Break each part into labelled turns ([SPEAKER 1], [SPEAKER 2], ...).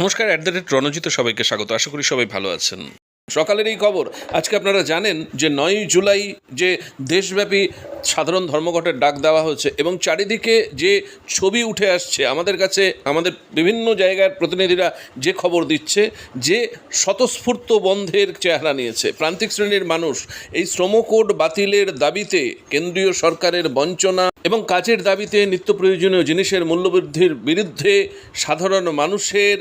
[SPEAKER 1] নমস্কার at the rate Ranjit সবাইকে স্বাগত। আশা করি সবাই ভালো আছেন। সকালের এই খবর, আজকে আপনারা জানেন যে নয় জুলাই যে দেশব্যাপী সাধারণ ধর্মঘটের ডাক দেওয়া হয়েছে এবং চারিদিকে যে ছবি উঠে আসছে, আমাদের কাছে, আমাদের বিভিন্ন জায়গার প্রতিনিধিরা যে খবর দিচ্ছে, যে স্বতঃস্ফূর্ত বন্ধের চেহারা নিয়েছে। প্রান্তিক শ্রেণির মানুষ এই শ্রমকোড বাতিলের দাবিতে কেন্দ্রীয় সরকারের বঞ্চনা এবং কাজের দাবিতে নিত্য প্রয়োজনীয় জিনিসের মূল্যবৃদ্ধির বিরুদ্ধে সাধারণ মানুষের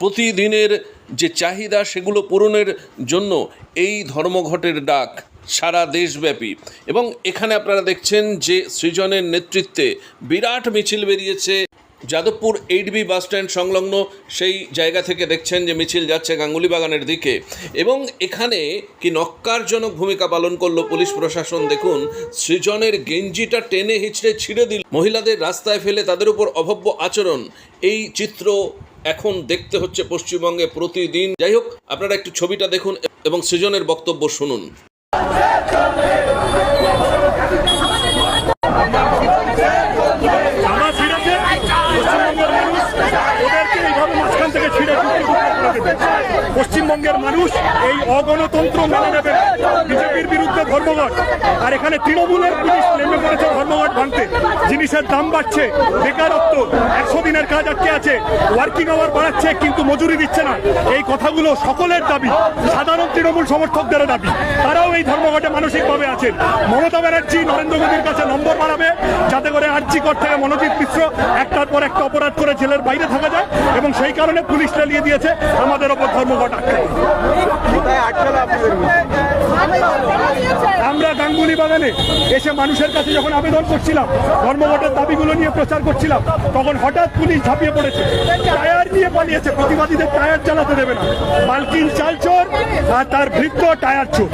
[SPEAKER 1] প্রতিদিনের যে চাহিদা সেগুলো পূরণের জন্য এই ধর্মঘটের ডাক সারা দেশব্যাপী। এবং এখানে আপনারা দেখছেন যে সৃজনের নেতৃত্বে বিরাট মিছিল বেরিয়েছে। Jadavpur eight B bus stand সংলগ্ন সেই জায়গা থেকে দেখছেন যে মিছিল যাচ্ছে গাঙ্গুলি বাগানের দিকে। এবং এখানে কি নক্কারজনক ভূমিকা পালন করল পুলিশ প্রশাসন, দেখুন, সৃজনের গেঞ্জিটা টেনে হিচড়ে ছিঁড়ে দিল। মহিলাদের রাস্তায় ফেলে তাদের উপর অভব্য আচরণ। এই চিত্র এখন দেখতে হচ্ছে পশ্চিমবঙ্গে প্রতিদিন। যাই হোক, আপনারা একটু ছবিটা দেখুন এবং সৃজনের বক্তব্য শুনুন।
[SPEAKER 2] পশ্চিমবঙ্গের মানুষ এই অগণতন্ত্র মেনে নেবে। বিজেপির বিরুদ্ধে ধর্মঘট। আর এখানে তৃণমূলের পুলিশ নেমে পড়েছে ধর্মঘট ভাঙতে। জিনিসের দাম বাড়ছে, বেকারত্ব, একশো দিনের কাজ আটকে আছে ওয়ার্কিং আওয়ার বাড়াচ্ছে, কিন্তু মজুরি দিচ্ছে না। এই কথাগুলো সকলের দাবি, সাধারণ তৃণমূল সমর্থকদের দাবি। তারাও এই ধর্মঘটে মানসিকভাবে আছেন। মমতা ব্যানার্জি নরেন্দ্র মোদীর কাছে নম্বর বাড়াবে, যাতে করে আর্জি কর থেকে মনোজিৎ মিশ্র একটার পর একটা অপরাধ করে জেলের বাইরে থাকা যায়, এবং সেই কারণে পুলিশ চালিয়ে দিয়েছে আমাদের ওপর ধর্মঘট আটকে আমরা গাঙ্গুলি বাগানে এসে মানুষের কাছে যখন আবেদন করছিলাম, ধর্মঘটের দাবিগুলো নিয়ে প্রচার করছিলাম, তখন হঠাৎ পুলিশ ঝাঁপিয়ে পড়েছে। টায়ার নিয়ে পালিয়েছে। প্রতিবাদীদের টায়ার চালাতে দেবে না। মালকিন চাল চোর আর তার বৃদ্ধ টায়ার চোর।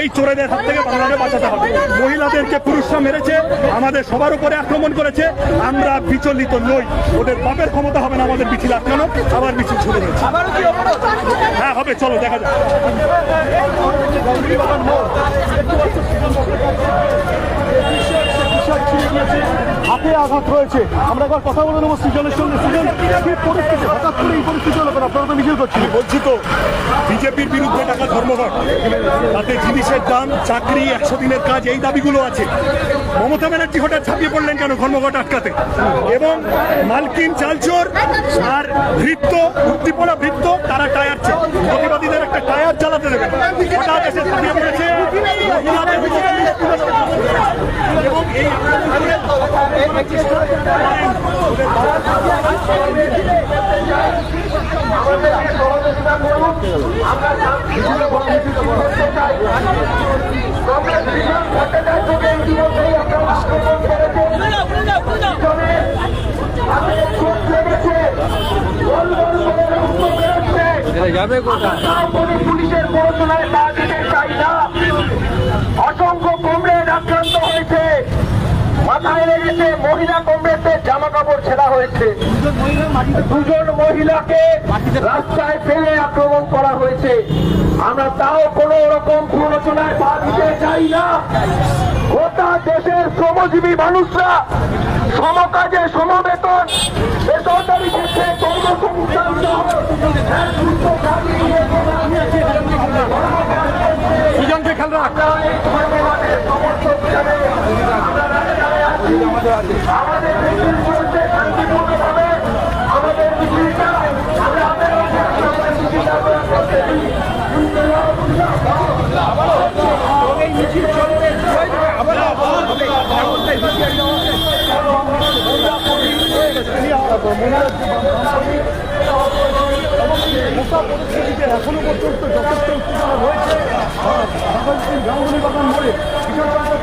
[SPEAKER 2] এই চোরেদের হাত থেকে বাংলাকে বাঁচাতে হবে। মহিলাদেরকে পুরুষরা মেরেছে, আমাদের সবার উপরে আক্রমণ করেছে। আমরা বিচলিত নই। ওদের বাপের ক্ষমতা হবে না, আমাদের মিছিল আটকানো আবার মিছিল ছুটে হ্যাঁ হবে, চলো, দেখা যাক। হাতে আঘাত রয়েছে। আমরা একবার কথা বলে নেব সৃজনের সঙ্গে। সৃজন, কি পরিস্থিতি? হঠাৎ করে এই পরিস্থিতি হলো আপনারা তো মিছিল বলছি তো, বিজেপির বিরুদ্ধে টাকা ধর্মঘট তাতে জিনিসের দাম, চাকরি, একশো দিনের কাজ, এই দাবিগুলো আছে। মমতা ব্যানার্জি হঠাৎ ছাপিয়ে পড়লেন কেন ধর্মঘট আটকাতে? এবং মালকিন চালচোর আর ভৃত্য, উদ্দীপনা ভৃত্য তারা টায়ার চায় প্রতিবাদীদের একটা টায়ার চালাতে দেবে না। হঠাৎ এসে ছাপিয়ে পড়েছে মহিলাদের উপর এবং এই
[SPEAKER 3] পুলিশের পড়াশোনায় পা দিতে চাই না অসংখ্য কমরেড আক্রান্ত হয়েছে লেগেছে মহিলা কমরেডদের জামা কাপড় ছেঁড়া হয়েছে। দুজন মহিলাকে রাস্তায় ফেলে আক্রমণ করা হয়েছে। আমরা তাও কোন রকম প্ররোচনায় পা দিতে চাই না। গোটা দেশের শ্রমজীবী মানুষরা, সমকাজে সমবেতন, বেসরকারি ক্ষেত্রে কর্মসংস্থান সহ এক সূত্র দাবি নিয়ে
[SPEAKER 2] সুজনকে খেয়াল রাখ
[SPEAKER 3] এই ধর্মঘটের সমর্থক হিসাবে আমরা রাস্তায় আছি। আমাদের মিছিল চলছে শান্তিপূর্ণভাবে
[SPEAKER 2] এখনও পর্যন্ত যথেষ্ট উত্তেজনা রয়েছে ভাগলপুর গাঙ্গুলি বাগান মোড়ে কিশোর চন্দ্র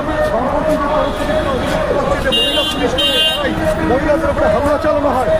[SPEAKER 2] পুলিশ গণতন্ত্রের পরিস্থিতি হচ্ছে যে মহিলা পুলিশ মহিলাদের উপরে হামলা চালানো হয়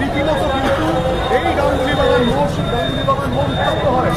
[SPEAKER 2] রীতিমতো কিন্তু এই গাঙ্গুলি বাগান মোড় গাঙ্গুলি বাগান মোড় উত্তপ্ত হয়।